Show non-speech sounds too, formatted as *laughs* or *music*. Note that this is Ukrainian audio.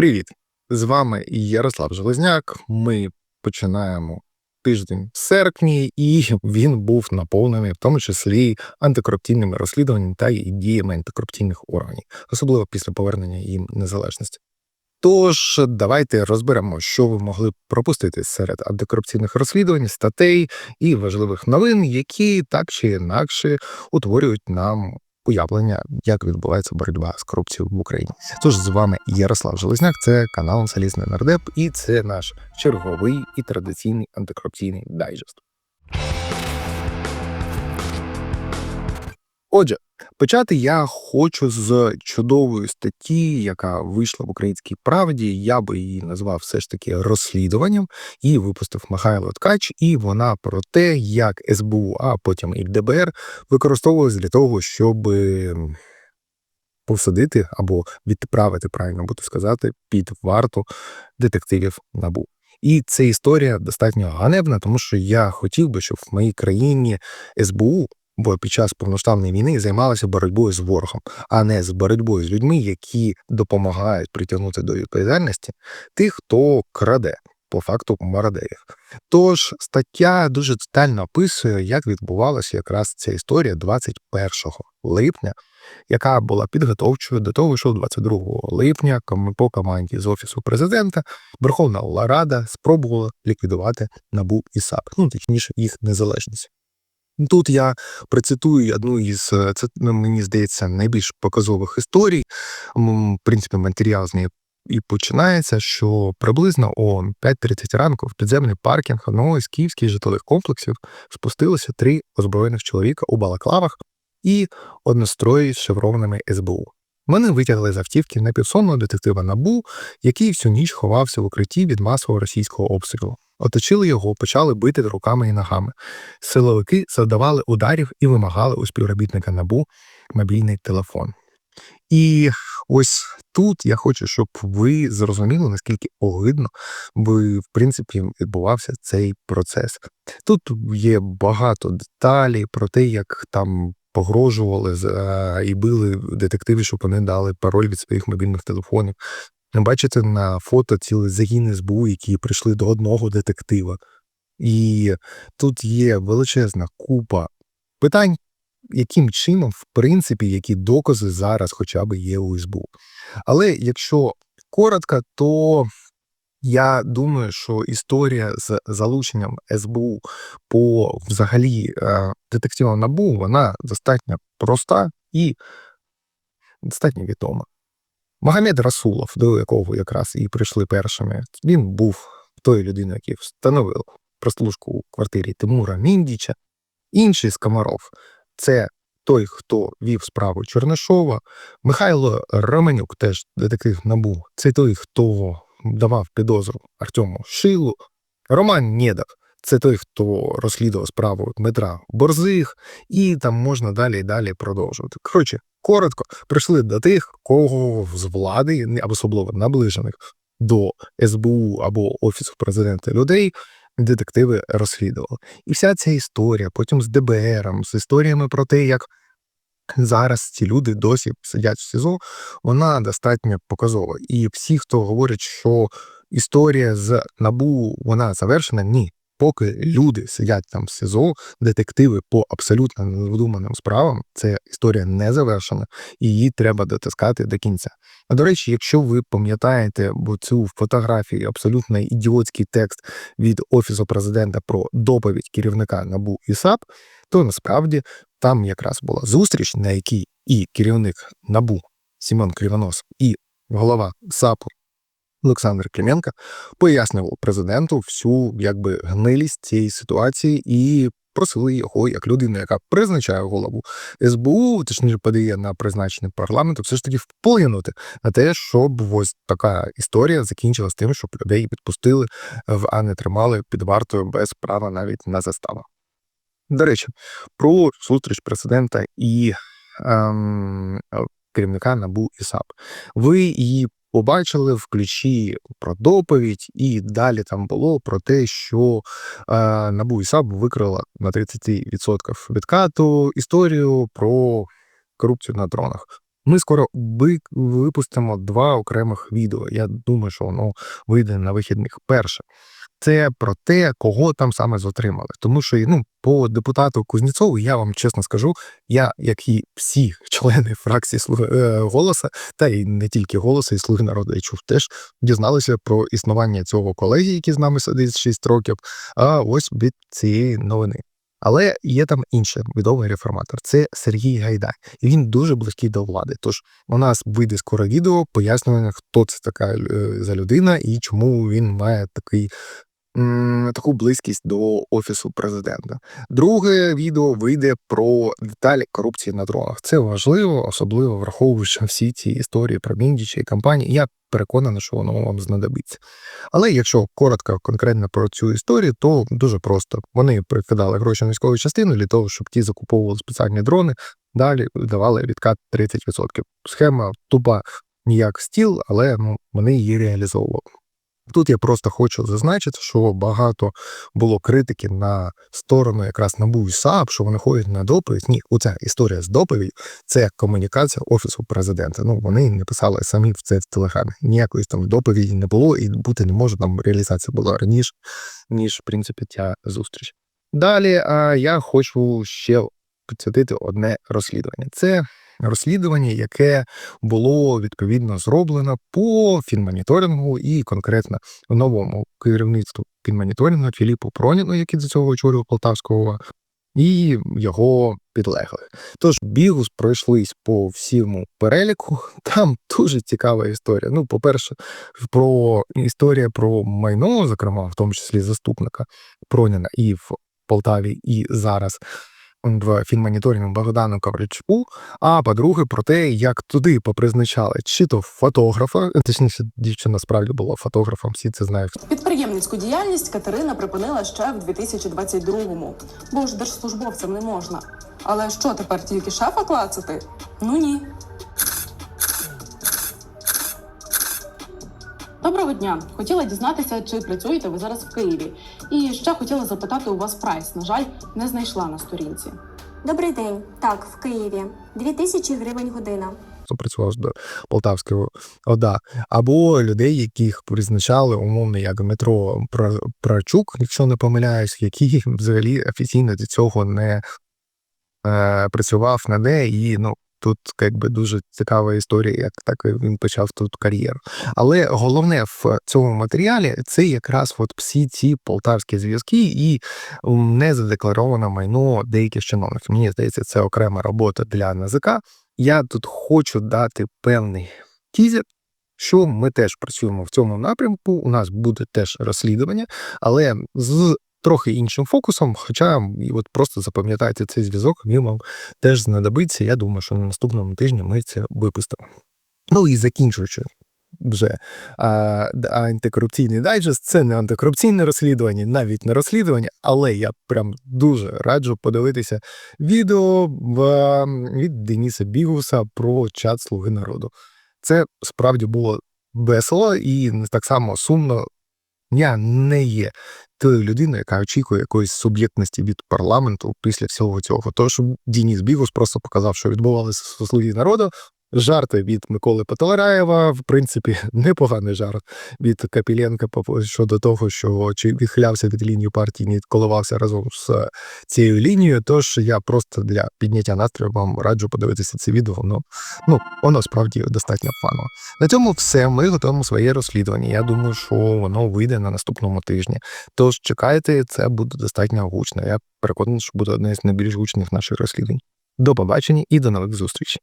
Привіт! З вами Ярослав Железняк. Ми починаємо тиждень в серпні, і він був наповнений в тому числі антикорупційними розслідуваннями та діями антикорупційних органів, особливо після повернення їм незалежності. Тож давайте розберемо, що ви могли пропустити серед антикорупційних розслідувань, статей і важливих новин, які так чи інакше утворюють нам уявлення, як відбувається боротьба з корупцією в Україні. Тож з вами Ярослав Железняк, це канал Залізний Нардеп, і це наш черговий і традиційний антикорупційний дайджест. Отже, почати я хочу з чудової статті, яка вийшла в українській правді. Я би її назвав все ж таки розслідуванням. Її випустив Михайло Ткач, і вона про те, як СБУ, а потім і ДБР використовувалися для того, щоб посадити або відправити, правильно буду сказати, під варту детективів набу. І ця історія достатньо ганебна, тому що я хотів би, щоб в моїй країні СБУ бо під час повноштабної війни займалися боротьбою з ворогом, а не з боротьбою з людьми, які допомагають притягнути до відповідальності тих, хто краде. По факту мародерів. Тож стаття дуже детально описує, як відбувалася якраз ця історія 21 липня, яка була підготовчою до того, що 22 липня по команді з офісу президента Верховна Рада спробувала ліквідувати набу і САП, ну точніше їх незалежність. Тут я процитую одну із е, це ну, мені здається найбільш показових історій. В принципі, матеріал з неї і починається, що приблизно о 5.30 ранку в підземний паркінг одного із київських житлових комплексів спустилося три озброєних чоловіка у балаклавах і однострої з шевронами СБУ. Мене витягли з автівки напівсонного детектива Набу, який всю ніч ховався в укритті від масового російського обстрілу. Оточили його, почали бити руками і ногами. Силовики завдавали ударів і вимагали у співробітника набу мобільний телефон. І ось тут я хочу, щоб ви зрозуміли, наскільки огидно би, в принципі, відбувався цей процес. Тут є багато деталей про те, як там погрожували і били детективи, щоб вони дали пароль від своїх мобільних телефонів. Бачите на фото цілий загін СБУ, які прийшли до одного детектива. І тут є величезна купа питань, яким чином, в принципі, які докази зараз хоча б є у СБУ. Але якщо коротко, то я думаю, що історія з залученням СБУ по взагалі е, детективам НАБУ, вона достатньо проста і достатньо відома. Магомед Расулов, до якого якраз і прийшли першими, він був тою людиною, який встановив прослужку у квартирі Тимура Міндіча. Інший Скомаров це той, хто вів справу Чернишова. Михайло Романюк, теж детектив набу, це той, хто давав підозру Артему Шилу. Роман Нєдов це той, хто розслідував справу Дмитра Борзих, і там можна далі і далі продовжувати. Коротше, коротко прийшли до тих, кого з влади, або особливо наближених до СБУ або Офісу президента людей. Детективи розслідували. І вся ця історія, потім з ДБР, з історіями про те, як зараз ці люди досі сидять в СІЗО, вона достатньо показова. І всі, хто говорить, що історія з набу вона завершена, ні поки люди сидять там в СИЗО, детективи по абсолютно невдуманим справам, це історія не завершена, і її треба дотискати до кінця. А до речі, якщо ви пам'ятаєте бо цю фотографію, абсолютно ідіотський текст від офісу президента про доповідь керівника НАБУ і САП, то насправді там якраз була зустріч, на якій і керівник НАБУ Сімон Кривонос, і голова САПу Олександр Клименко пояснював президенту всю якби гнилість цієї ситуації і просили його як людину, яка призначає голову СБУ, точніше подає на призначення парламенту, все ж таки вплинути на те, щоб ось така історія закінчилась тим, щоб людей відпустили, а не тримали під вартою без права навіть на заставу. До речі, про зустріч президента і ем, керівника НАБУ і САП. Ви її побачили в ключі про доповідь, і далі там було про те, що е, НАБУ і САП викрила на 30% відкату історію про корупцію на дронах. Ми скоро ви- випустимо два окремих відео. Я думаю, що воно вийде на вихідних. Перше, це про те, кого там саме затримали. Тому що ну, по депутату Кузнєцову, я вам чесно скажу, я, як і всі *laughs* члени фракції «Слуги е, голоса, та й не тільки голоса, і слуги народу я чув, теж дізналися про існування цього колеги, який з нами сидить 6 років. А ось від цієї новини. Але є там інший відомий реформатор. Це Сергій Гайдай. І він дуже близький до влади. Тож у нас вийде скоро відео пояснювання, хто це така е, за людина і чому він має такий. Таку близькість до офісу президента. Друге відео вийде про деталі корупції на дронах. Це важливо, особливо враховуючи всі ці історії про Міндіча і компанії. Я переконаний, що воно вам знадобиться. Але якщо коротко, конкретно про цю історію, то дуже просто. Вони прикидали гроші на військову частину для того, щоб ті закуповували спеціальні дрони, далі давали відкат 30%. Схема тупа ніяк стіл, але ну, вони її реалізовували. Тут я просто хочу зазначити, що багато було критики на сторону якраз НАБУ і САП, що вони ходять на доповідь. Ні, оця історія з доповідь це комунікація офісу президента. Ну вони не писали самі в це в телеграмі. Ніякої там доповіді не було і бути не може. Там реалізація була раніше, ніж в принципі ця зустріч. Далі а, я хочу ще підсвятити одне розслідування. Це розслідування, яке було відповідно зроблено по фінмоніторингу і конкретно новому керівництву фінмоніторингу Філіпу Проніну, який до цього очолював Полтавського, і його підлеглих. Тож бігус пройшлись по всьому переліку. *laughs* Там дуже цікава історія. Ну, по-перше, про історія про майно, зокрема, в тому числі заступника Проніна і в Полтаві, і зараз в фінмоніторингу Богдану Ковальчуку. А по-друге, про те, як туди попризначали чи то фотографа, точніше, дівчина справді була фотографом, всі це знають. Підприємницьку діяльність Катерина припинила ще в 2022-му, бо ж держслужбовцям не можна. Але що тепер тільки шефа клацати? Ну ні. Доброго дня. Хотіла дізнатися, чи працюєте ви зараз в Києві. І ще хотіла запитати у вас прайс. На жаль, не знайшла на сторінці. Добрий день. Так, в Києві. 2000 гривень година. хто працював до Полтавського ОДА, або людей, яких призначали умовно як метро Пра- Прачук, якщо не помиляюсь, який взагалі офіційно до цього не е, працював на де, і ну. Тут якби дуже цікава історія, як так він почав тут кар'єру. Але головне в цьому матеріалі це якраз от всі ці полтавські зв'язки і незадеклароване майно деяких чиновників. Мені здається, це окрема робота для НАЗК. Я тут хочу дати певний тізер, що ми теж працюємо в цьому напрямку. У нас буде теж розслідування, але з трохи іншим фокусом. Хоча і от просто запам'ятайте цей зв'язок, він вам теж знадобиться. Я думаю, що на наступному тижні ми це випустимо. Ну і закінчуючи. Вже а, антикорупційний дайджест це не антикорупційне розслідування, навіть не розслідування, але я прям дуже раджу подивитися відео в, від Дениса Бігуса про чат Слуги народу. Це справді було весело і так само сумно. Я не є тою людиною, яка очікує якоїсь суб'єктності від парламенту після всього цього. Тому що Дініс Бігус просто показав, що відбувалися в слуги народу. Жарти від Миколи Паталараєва, в принципі, *laughs* непоганий жарт від Капіленка щодо того, що чи відхилявся від лінії партії, не коливався разом з е, цією лінією. Тож я просто для підняття настрою вам раджу подивитися це відео. Воно ну воно справді достатньо фаново. На цьому все. Ми готуємо своє розслідування. Я думаю, що воно вийде на наступному тижні. Тож чекайте, це буде достатньо гучно. Я переконаний, що буде одне з найбільш гучних наших розслідувань. До побачення і до нових зустрічей.